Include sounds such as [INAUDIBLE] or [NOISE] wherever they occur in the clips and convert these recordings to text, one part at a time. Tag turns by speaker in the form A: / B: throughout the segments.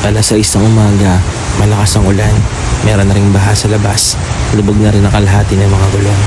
A: Alas 6 ng umaga, malakas ang ulan. Meron na rin baha sa labas. Lubog na rin ang kalahati ng mga gulong.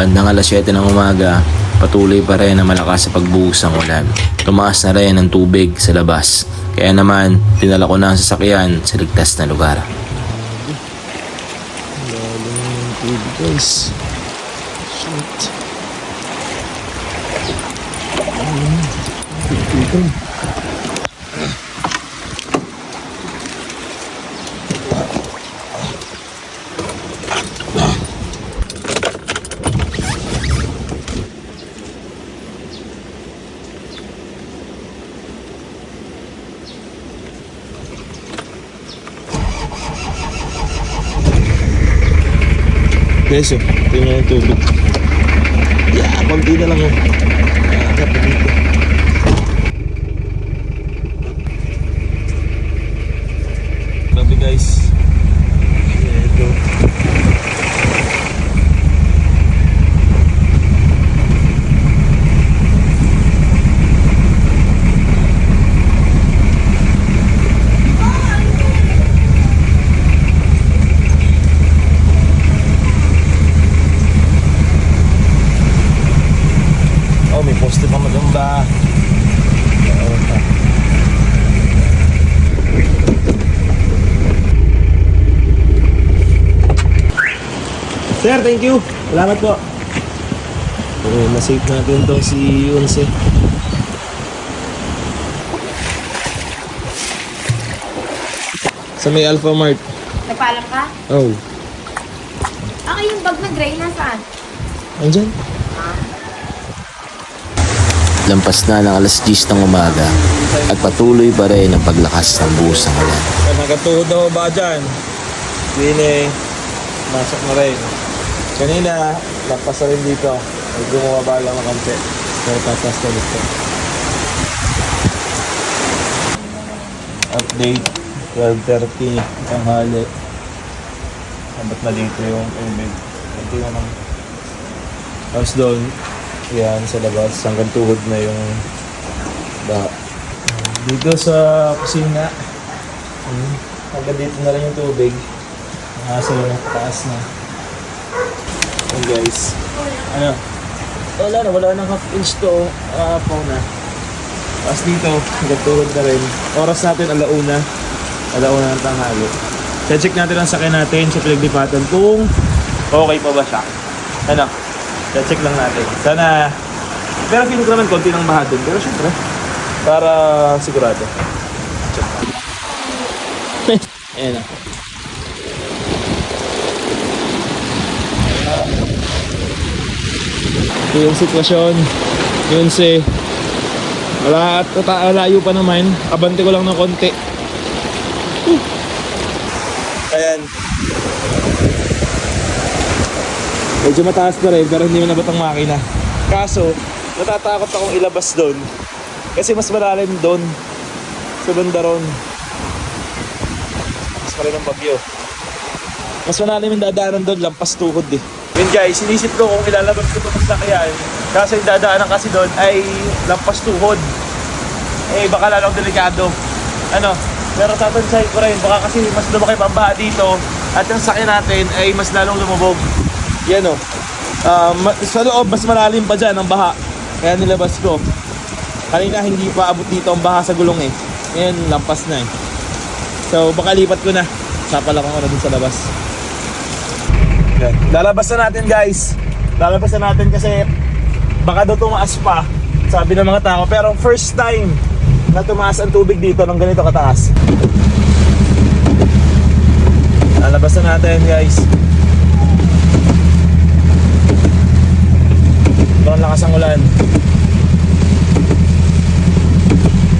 A: Bandang alas 7 ng umaga, patuloy pa rin ang malakas sa pagbuhos ng ulan. Tumaas na rin ang tubig sa labas. Kaya naman, dinala ko na ang sasakyan sa ligtas na lugar.
B: guys. Shit. Guys, oh, tingnan yung tubig. Yeah, konti na lang oh. Nakakap na dito. Grabe guys. Ito. Oh, may poste pa maganda. Oo, pa. Sir, thank you. Salamat po. Okay, na-save natin to si Yunse. Sa may Alpha Mart.
C: Nagpaalam ka?
B: Oh,
C: Ah, yung bag na gray nasaan?
B: andyan.
A: Lampas na ng alas 10 ng umaga at patuloy pa rin ang paglakas ng buhos ng ulan.
B: Nakatuhod ako ba dyan? Hindi eh. Masok na rin. Kanina, lampas na rin dito. May bumaba lang ng konti. Pero tatas na dito. Update. 12.30 tanghali. Sabat na dito yung tubig. Kunti na lang. Tapos doon, yan sa labas. Hanggang tuhod na yung ba. Dito sa kusina. Hanggang dito na rin yung tubig. Nasa na, taas na. Ayan guys. Ano? Wala na, wala nang half inch to. Uh, na. Tapos dito, tuhod na rin. Oras natin alauna. Alauna ng tanghali. Check natin ang sakyan natin sa pinaglipatan kung okay pa ba siya. Ano? Check lang natin. Sana, pero feeling ko naman konti ng baha dun. Pero syempre, para sigurado. Check. Ayan na. Ito yung sitwasyon. Yun si... Wala at layo pa naman. Abante ko lang ng konti. Whew. Ayan. Medyo mataas pa rin pero hindi mo nabot ang makina. Kaso, natatakot akong ilabas doon. Kasi mas malalim doon. Sa banda. Mas malalim ang bagyo. Mas malalim yung dadaanan doon, lampas tuhod eh. Yun guys, sinisip ko kung ilalabas ko itong sakyan. Kaso yung dadaanan kasi doon ay lampas tuhod. Eh, baka lalong delikado. Ano, pero tatansahin ko rin, baka kasi mas lumaki pa ang baha dito at yung sakyan natin ay mas lalong lumubog. Yan o. Ah, ma- sa loob, mas malalim pa dyan ang baha. Kaya nilabas ko. Kanina hindi pa abot dito ang baha sa gulong eh. Ngayon, lampas na eh. So, baka lipat ko na. Sapal ako na dun sa labas. Lalabas na natin guys. Lalabas na natin kasi baka daw tumaas pa. Sabi ng mga tao. Pero first time na tumaas ang tubig dito ng ganito kataas. Lalabas na natin guys. Sobrang lakas ang ulan.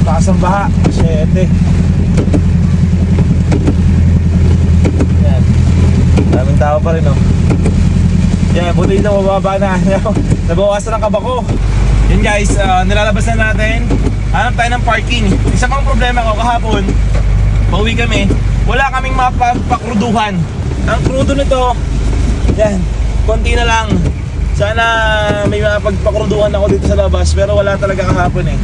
B: Lakas ang baha. Siyete. Yan. Daming tao pa rin oh. Yan, buti na [LAUGHS] mababa na. Nabawasan ang kaba ko. Yun guys, ah, nilalabas na natin. Hanap tayo ng parking. Isa pang problema ko kahapon, pauwi kami, wala kaming mapagpakruduhan. Ang krudo nito, yan, konti na lang. Sana may mapagpakruduhan ako dito sa labas, pero wala talaga kahapon eh.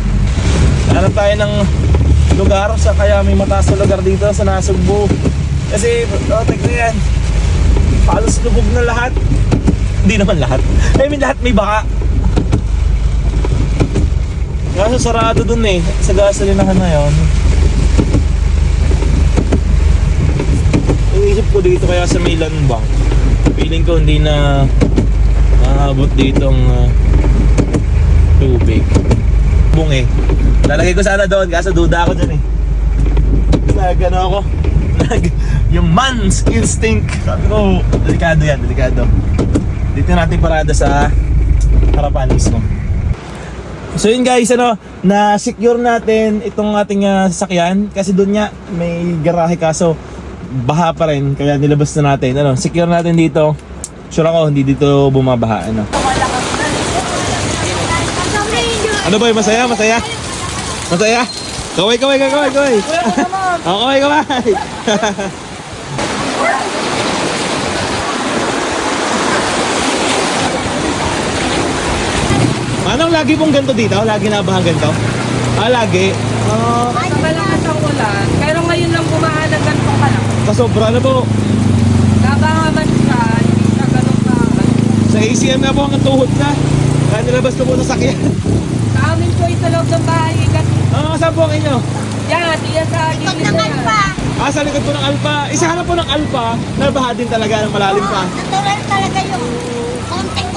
B: Hanap tayo ng lugar sa kaya may mataas na lugar dito sa Nasugbu. Kasi, oh, tignan yan. Halos lubog na lahat. Hindi naman lahat. I mean, lahat may baka. Kaso sarado dun eh. Sa gasolinahan na yon. Iniisip ko dito kaya sa Milan Bank. Feeling ko hindi na maabot dito ang ah, tubig. Bung eh. Lalagay ko sana doon kaso duda ako dun eh. [LAUGHS] Nag ano ako. Nag, yung man's instinct. Sabi ko, delikado yan, delikado. Dito natin parada sa harapan mismo. So yun guys, ano, na-secure natin itong ating ah, sasakyan kasi doon nga may garahe kaso baha pa rin kaya nilabas na natin. Ano, secure natin dito. Sure ako hindi dito bumabaha ano. Ano ba, masaya, masaya? Masaya? Kaway, kaway, kaway, kaway. [LAUGHS] Oh, kaway, kaway. [LAUGHS] Manong lagi pong ganito dito? Lagi nabahan ganito? Ah, lagi. Ah,
D: Malakas ang ulan, pero ngayon lang bumahan ng ganitong kalak.
B: kasobra na po.
D: Nabangaman siya, hindi siya ganun ka.
B: Sa ACM nga po ang tuhod na. Kaya nilabas ko po sa sakyan.
D: Sa amin po ito loob ng bahay.
B: Ah, saan po ang inyo?
D: Yan, diyan sa gilid na yan.
B: Ah, sa likod po ng Alpa. Isa hanap po ng Alpa, nabaha din talaga ng malalim pa.
E: Natural talaga yung konting.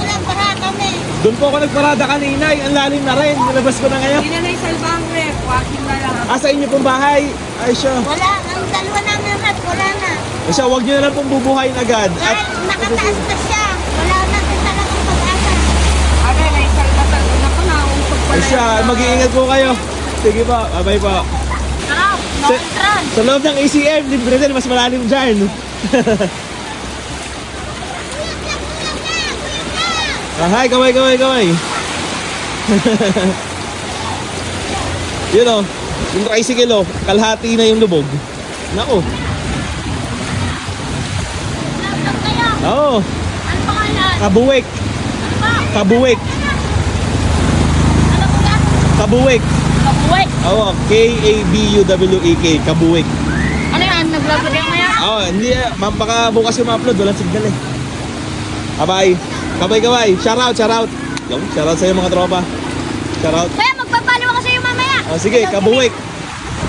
B: Doon po ako nagparada kanina, eh. ang lalim na rin. Nilabas ko na ngayon.
D: Hindi na naisalbang ref, walking na lang.
B: Ah, sa inyo pong bahay. Ay siya.
E: Wala, ang dalawa namin rat, wala na.
B: Ay siya, huwag nyo na lang pong bubuhayin agad. At
E: Dahil nakataas na siya. Wala na talagang pag-asa.
D: Abe, naisalbatan ko na ko na, umpag
B: ay
D: pala.
B: siya,
D: yung-
B: mag-iingat po kayo. Sige po, abay po.
E: Tara, no
B: Sa,
E: entran.
B: sa loob ng ACM, libre din, mas malalim dyan. [LAUGHS] ah, hi, kaway, kaway, kaway. [LAUGHS] Yun o, yung tricycle o, kalahati na yung lubog. Nako. Oo,
E: Ano pangalan?
B: kabuwik. Kabuwik. Kabuwik.
E: Kabuhay.
B: Oo, K-A-B-U-W-E-K. Kabuwik.
E: Ano yan? Nag-vlog yan ngayon?
B: Oo, hindi. Ma- baka bukas yung ma-upload. Walang signal eh. Abay. Kabay, kabay. Shout out, shout out. Yung, shout out sa'yo mga tropa. Shout out.
E: Kuya, magpapalo ako sa'yo mamaya.
B: Oh, sige, kabuwik.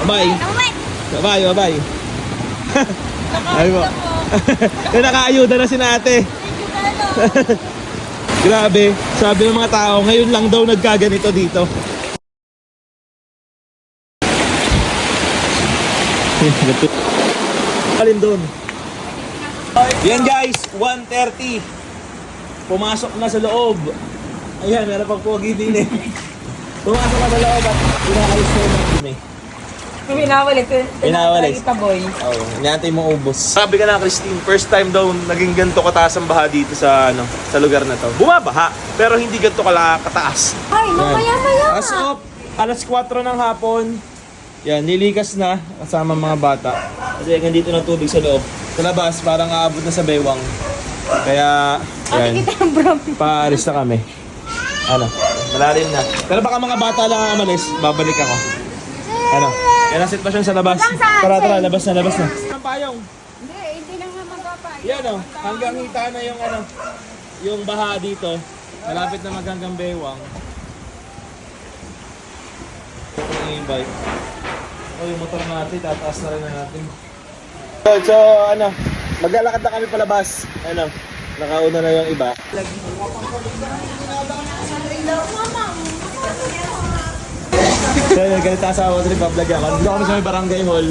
B: Abay.
E: Kabuhay.
B: Abay, abay. Ay mo. Kaya [LAUGHS] nakaayuda na si ate. [LAUGHS] Grabe. Sabi ng mga tao, ngayon lang daw nagkaganito dito. [LAUGHS] Alin doon? Yan guys, 1.30. Pumasok na sa loob. Ayan, meron pang pogi din eh. Pumasok na sa loob at inaalis na yung dumi.
D: Pinawalik.
B: Pinawalik.
D: Kita boy.
B: Oo, oh, inaantay mo ubos. Sabi ka na, Christine, first time daw naging ganito kataas ang baha dito sa ano sa lugar na to. Bumabaha, pero hindi ganito kala kataas.
E: Ay, mamaya-maya.
B: As of alas 4 ng hapon, yan, nilikas na kasama mga bata. Kasi nandito na tubig sa loob. Sa labas, parang aabot na sa baywang. Kaya, yan,
E: Kita yung bro.
B: paalis na kami. Ano, malalim na. Pero baka mga bata lang ang amalis, babalik ako. Ano, yan ang sitwasyon sa labas. Tara, tara, labas na, labas na. Ang payong.
D: Hindi, hindi lang naman papay.
B: Yan o, hanggang hita na yung ano, yung baha dito. Malapit na maganggang baywang. Ito na yung bike. Oh, yung motor natin, tataas na rin na natin. So, so ano, maglalakad na kami palabas. Ano, nakauna na yung iba. Yun, ganito asawa ko rin pa-vlog ako. Dito kami sa may barangay hall.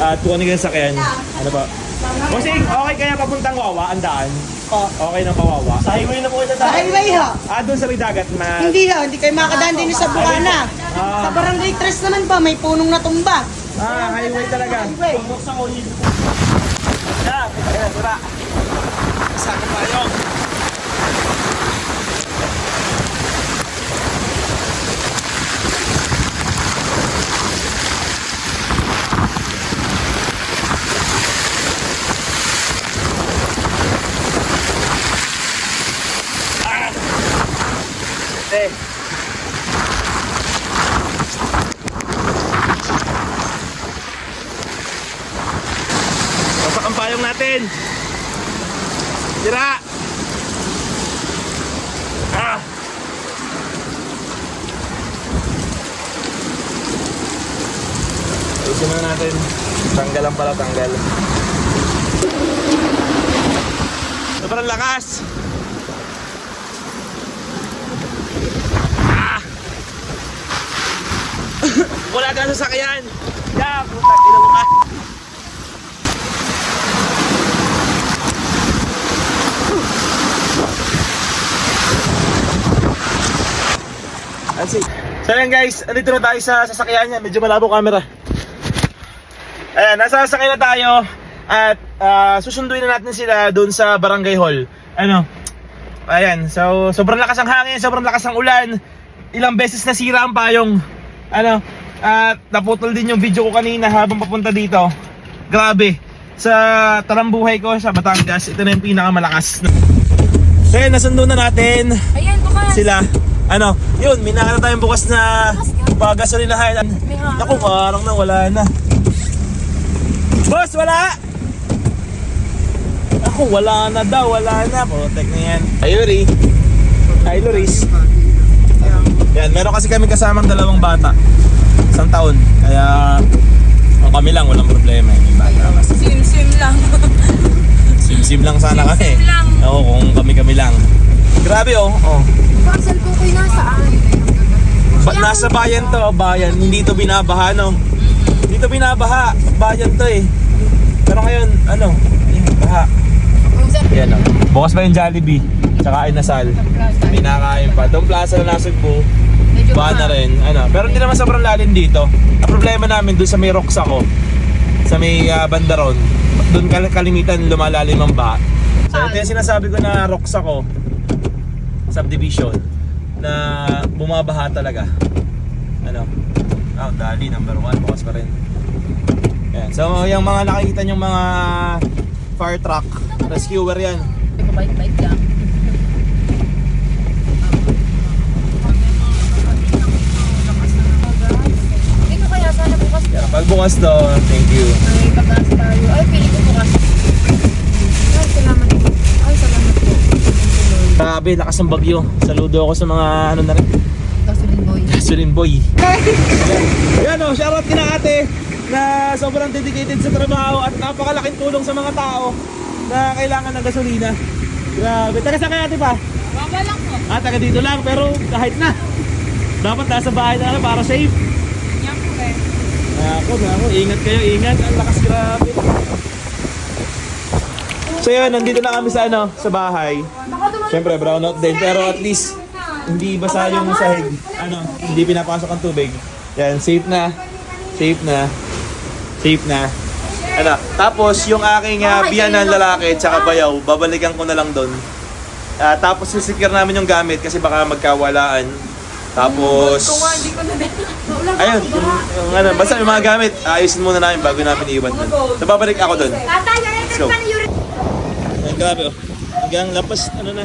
B: At kukunin ko yung sakyan. Ano pa? Bossing, okay kaya papuntang Wawa, ang daan? Okay na pawawa. Sa highway na po ito
F: Sa highway ho.
B: Ah, doon sa may dagat na...
F: Hindi ho, hindi kayo makakadaan din sa Bukana. Sa Barangay Tres naman ba, may punong natumba.
B: Ah, highway talaga.
F: Highway.
B: Ko yeah, tara. Sakit tayo. Ah! Eh. payong natin. Tira! Ah! Ayusin muna natin. Tanggalan pala, tanggal. Sobrang lakas! Ah! [LAUGHS] Wala ka sa sakyan! Ya, puta, ina mo ka! That's it. So guys, andito na tayo sa sasakyan niya. Medyo malabo camera. Ayan, nasa sasakyan na tayo at ah, susunduin na natin sila doon sa barangay hall. Ano? Ayan, so sobrang lakas ang hangin, sobrang lakas ang ulan. Ilang beses nasira ang payong. Ano? At naputol din yung video ko kanina habang papunta dito. Grabe. Sa talambuhay ko sa Batangas, ito na yung pinakamalakas. So yan, nasundo na natin
C: Ayan, bukas.
B: sila. Ano, yun, nakita tayong bukas na pagasolinahan. Naku, parang na wala na. Boss, wala! Ako, wala na daw, wala na. Protect na yan. Hi, Yuri. Hi, Loris. Yan, meron kasi kami kasamang dalawang bata. Isang taon. Kaya, kung kami lang, walang problema. May bata kasi.
D: Sim-sim lang. [LAUGHS]
B: Sim-sim lang sana kami.
D: Sim-sim lang.
B: Oo, kung kami-kami lang. Grabe oh. oh.
C: Ang cellphone ko yung nasaan?
B: Ba- nasa bayan to, bayan. Hindi to binabaha, no? Hindi to binabaha. Bayan to eh. Pero ngayon, ano? Ayun, baha. Yan oh. Bukas pa yung Jollibee. Tsaka ay nasal. May nakain pa. Doon plaza na nasa Cebu. Baha na rin. Ano, pero hindi naman sobrang lalim dito. Ang problema namin doon sa may rocks ako. Sa may uh, bandaron. Doon kal- kalimitan lumalalim ang baha. So ito yung sinasabi ko na rocks ako. Subdivision. Na bumabaha talaga. Ano? Ah, dali, number one. Bukas pa rin. Yan. So, yung mga nakikita yung mga fire truck, rescuer yan.
C: Bait-bait lang. Ikaw kaya sana bukas
B: Yeah, pag bukas to, thank you.
C: Ay, pag-asa tayo. Ay, pili ko bukas. Ay, salamat po. Ay, salamat po.
B: Grabe, lakas ng bagyo. Saludo ako sa mga ano na rin.
C: Gasoline boy.
B: Gasoline boy. [LAUGHS] Yan o, shoutout kina ate na sobrang dedicated sa trabaho at napakalaking tulong sa mga tao na kailangan ng gasolina. Grabe. Taga saan kaya ate pa?
D: Baba lang po.
B: Ah, taga dito lang pero kahit na. Dapat nasa bahay na lang para safe.
D: Yan po eh.
B: Ako, ako, ingat kayo, ingat. Ang lakas grabe. So yun, nandito na kami sa ano, sa bahay. Siyempre, brownout din. Pero at least, hindi basa yung sahig. Ano, hindi pinapasok ang tubig. Yan, safe na. Safe na. Safe na. Ano, tapos yung aking uh, biyanan lalaki tsaka bayaw, babalikan ko na lang doon. Ah, tapos sisikir namin yung gamit kasi baka magkawalaan. Tapos...
D: Hindi ko na din.
B: Ayun, yung, yung ano, basta yung mga gamit, ayusin muna namin bago namin iiwan doon. So, babalik ako doon.
C: Tatay,
B: Let's go. Ay, grabe oh. Hanggang lapas, ano na,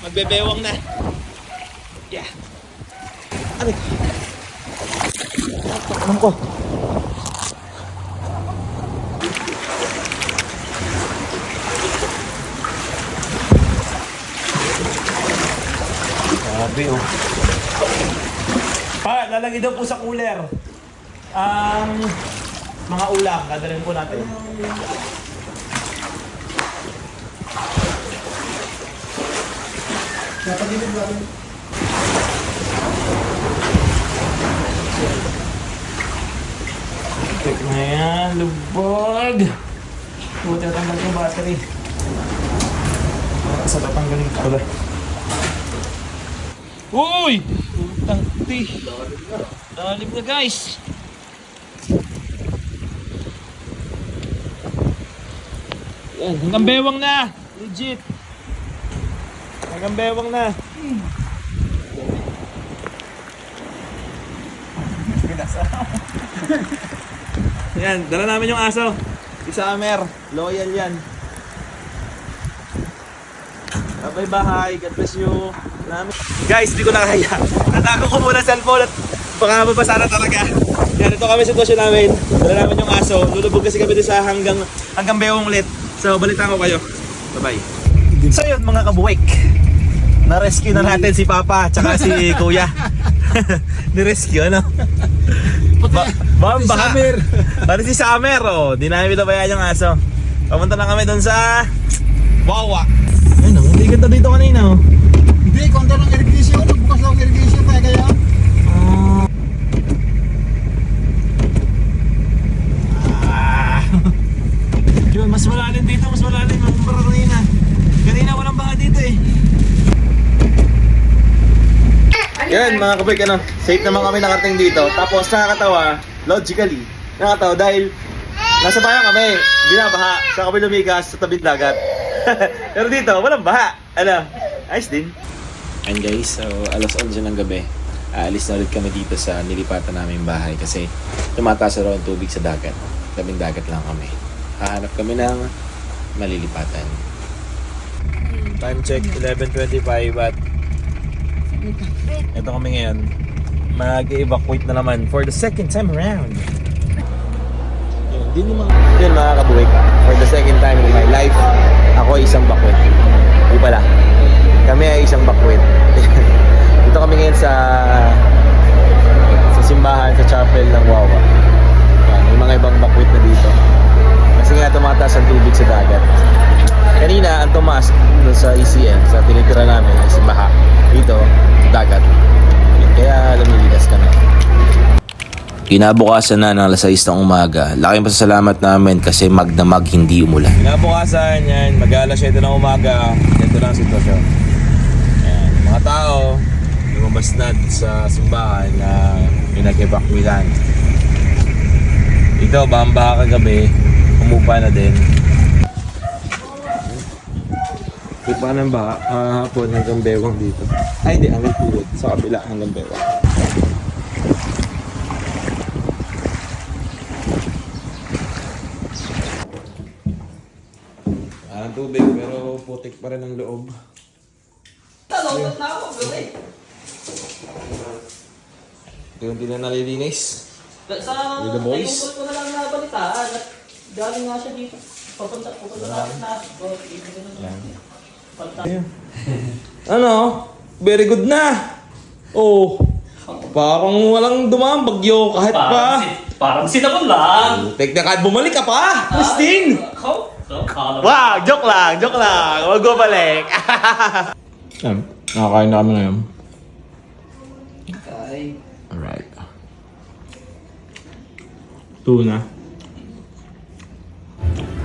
B: magbebewang na. Yeah. Aray. Ano ko? Grabe oh. Pa, lalagay daw po sa cooler. Ang mga ulam, dadalhin po natin. Check na yan, lubog. Buti natanggal yung battery. Sa tatanggalin ko pala. Uy! Putang ti. Dalim na guys. Yan, hanggang bewang na. Legit. Hanggang bewang na. [LAUGHS] Yan, dala namin yung aso. Isa Amer, loyal yan. Bye bye, God bless you. Salamat. Guys, di ko na kaya. Natago ko muna cellphone at baka mabasa na talaga. Yan, ito kami sitwasyon namin. Dala namin yung aso. Lulubog kasi kami sa hanggang, hanggang bewang ulit. So, balitan ko kayo. Bye-bye. So yun mga kabuwik. Na-rescue na natin si Papa tsaka si [LAUGHS] Kuya. [LAUGHS] Ni-rescue ano? Ba si Summer. [LAUGHS] Bali si Summer oh. Di namin binabayaan yung aso. Papunta na kami doon sa Wawa. Ayun oh, hindi ganda dito kanina oh.
G: Hindi, konta ng irrigation. Nagbukas lang ang irrigation kaya kaya. [LAUGHS]
B: Yun, mas malalim dito, mas malalim ang kumpara kanina. Kanina walang baha dito eh. Yan mga kabik, ano, safe naman kami nakarating dito. Tapos nakakatawa, logically, nakakatawa dahil nasa bayan kami, binabaha, sa kami lumigas sa tabing dagat. [LAUGHS] Pero dito, walang baha. Ano, ayos din.
A: And guys, so alas 11 ng gabi, aalis na ulit kami dito sa nilipatan naming bahay kasi tumataas raw ang tubig sa dagat. Tabing dagat lang kami. Hahanap kami ng malilipatan.
B: Time check, 11.25 at ito kami ngayon. Mag-evacuate na naman for the second time around. Yun, di naman. Yun mga kabuwik, for the second time in my life, ako isang bakwit. Di pala. Kami ay isang bakwit. [LAUGHS] Dito kami ngayon sa sa simbahan, sa chapel ng Wawa. Yan, may mga ibang bakwit na dito. Kasi nga tumataas ang tubig sa dagat. Kanina, ang tumaas sa ECN, sa tinitira namin, is baha. Dito, dagat. Kaya lumiligas kami.
A: Kinabukasan na ng alas 6 ng umaga. Laking pasasalamat namin kasi mag na mag hindi umulan.
B: Kinabukasan yan, mag-alas 7 ng umaga, ganito lang ang sitwasyon. Mga tao, lumabas na sa simbahan na pinag-evacuean. Ito, bamba kagabi, umupa na din. Upa ng baka, kahapon hanggang bewang dito. Ay, hindi, hanggang tuhod. Sa kabila, hanggang bewang. Ah, tubig, pero putik pa rin ang loob.
D: Talot na ako, gabi.
B: Ito yung hindi na nalilinis.
D: Sa
B: the boys?
D: naiumpot ko na lang nabalitaan at galing nga siya dito. Papunta, papunta na na. [LAUGHS]
B: Ano? Very good na. Oh. Parang walang dumang bagyo kahit pa.
H: Parang sinabon lang.
B: Take the card, bumalik ka pa. Christine.
H: Ikaw? So, kala mo.
B: Wow, joke lang, joke lang. Huwag mo balik. [LAUGHS] Yan, nakakain na kami ngayon.
H: Ay.
B: Alright. Tuna.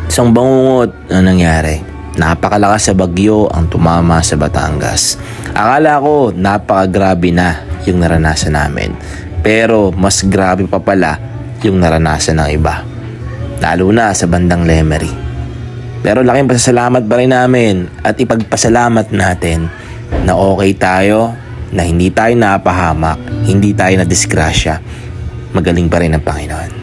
A: Isang bangungot na nangyari. Napakalakas sa bagyo ang tumama sa Batangas. Akala ko napakagrabe na yung naranasan namin. Pero mas grabe pa pala yung naranasan ng iba. Lalo na sa bandang Lemery. Pero laking pasasalamat pa rin namin at ipagpasalamat natin na okay tayo, na hindi tayo napahamak, hindi tayo na disgrasya. Magaling pa rin ang Panginoon.